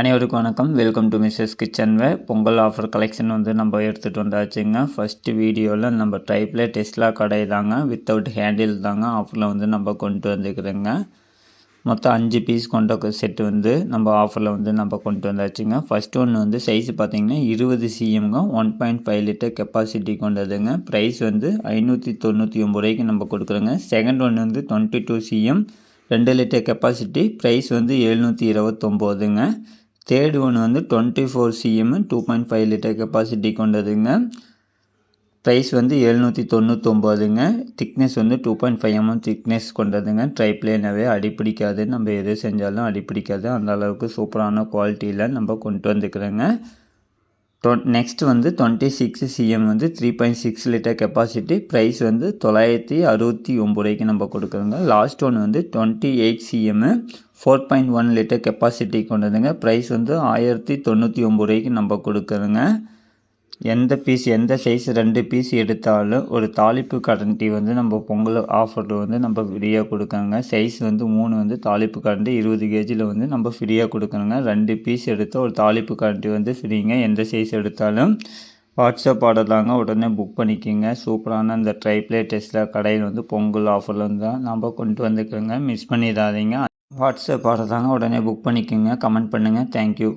அனைவருக்கும் வணக்கம். Welcome to Mrs kitchen Pongal offer collection வந்து நம்ம எடுத்துகிட்டு வந்தாச்சுங்க. ஃபஸ்ட்டு வீடியோவில் நம்ம டைப்பில் டெஸ்லா கடை தாங்க வித்தவுட் ஹேண்டில் தாங்க ஆஃபரில் வந்து நம்ம கொண்டு வந்துக்கிறோங்க மொத்தம் அஞ்சு பீஸ் கொண்ட செட்டு வந்து நம்ம ஆஃபரில் வந்து நம்ம கொண்டு வந்தாச்சுங்க. ஃபஸ்ட் ஒன்று வந்து சைஸ் பார்த்தீங்கன்னா இருபது சிஎம்ங்க one point five litre capacity கொண்டதுங்க. Price வந்து ஐநூற்றி தொண்ணூற்றி ஒம்பது ரூபாய்க்கு நம்ம கொடுக்குறோங்க. செகண்ட் ஒன்று வந்து டுவெண்ட்டி டூ சிஎம் ரெண்டு லிட்டர் கெப்பாசிட்டி ப்ரைஸ் வந்து எழுநூற்றி இருபத்தொம்போதுங்க. தேர்டு ஒன் வந்து twenty four CM two point five litre capacity கொண்டதுங்க. Price வந்து எழுநூற்றி தொண்ணூத்தொம்போதுங்க. திக்னஸ் வந்து two point five MM thickness கொண்டதுங்க. ட்ரைப்ளேனாவே அடிப்பிடிக்காது. நம்ம எது செஞ்சாலும் அடிப்பிடிக்காது. அந்த அளவுக்கு சூப்பரான குவாலிட்டியில் நம்ம கொண்டு வந்துக்கிறோங்க. நெக்ஸ்ட் வந்து டுவெண்ட்டி சிக்ஸ் சிஎம் வந்து three point six litre capacity price வந்து தொள்ளாயிரத்தி அறுபத்தி ஒம்பது ரூபாய்க்கு நம்ம கொடுக்குறோங்க. லாஸ்ட் ஒன் வந்து twenty eight CM four point one litre capacity கொண்டதுங்க. Price வந்து ஆயிரத்தி தொண்ணூற்றி ஒம்பது ரூபாய்க்கு நம்ம கொடுக்குறோங்க. எந்த பீஸ் எந்த சைஸ் ரெண்டு பீஸ் எடுத்தாலும் ஒரு தாளிப்பு கரண்டி வந்து நம்ம பொங்கல் ஆஃபரில் வந்து நம்ம ஃப்ரீயாக கொடுக்குறோங்க சைஸ் வந்து மூணு வந்து தாளிப்பு கரண்டி இருபது கேஜியில் வந்து நம்ம ஃப்ரீயாக கொடுக்குறோங்க ரெண்டு பீஸ் எடுத்தால் ஒரு தாளிப்பு கரண்டி வந்து ஃப்ரீங்க எந்த சைஸ் எடுத்தாலும் வாட்ஸ்அப் ஆர்டர் தாங்க. உடனே புக் பண்ணிக்கோங்க. சூப்பரான அந்த ட்ரைப்ளே டெஸ்ட்டில் கடையில் வந்து பொங்கல் ஆஃபரில் வந்து தான் நம்ம கொண்டு வந்துக்கிறோங்க மிஸ் பண்ணிடாதீங்க. வாட்ஸ்அப் ஆர்டர் தாங்க. உடனே புக் பண்ணிக்கோங்க. கமெண்ட் பண்ணுங்கள் தேங்க்யூ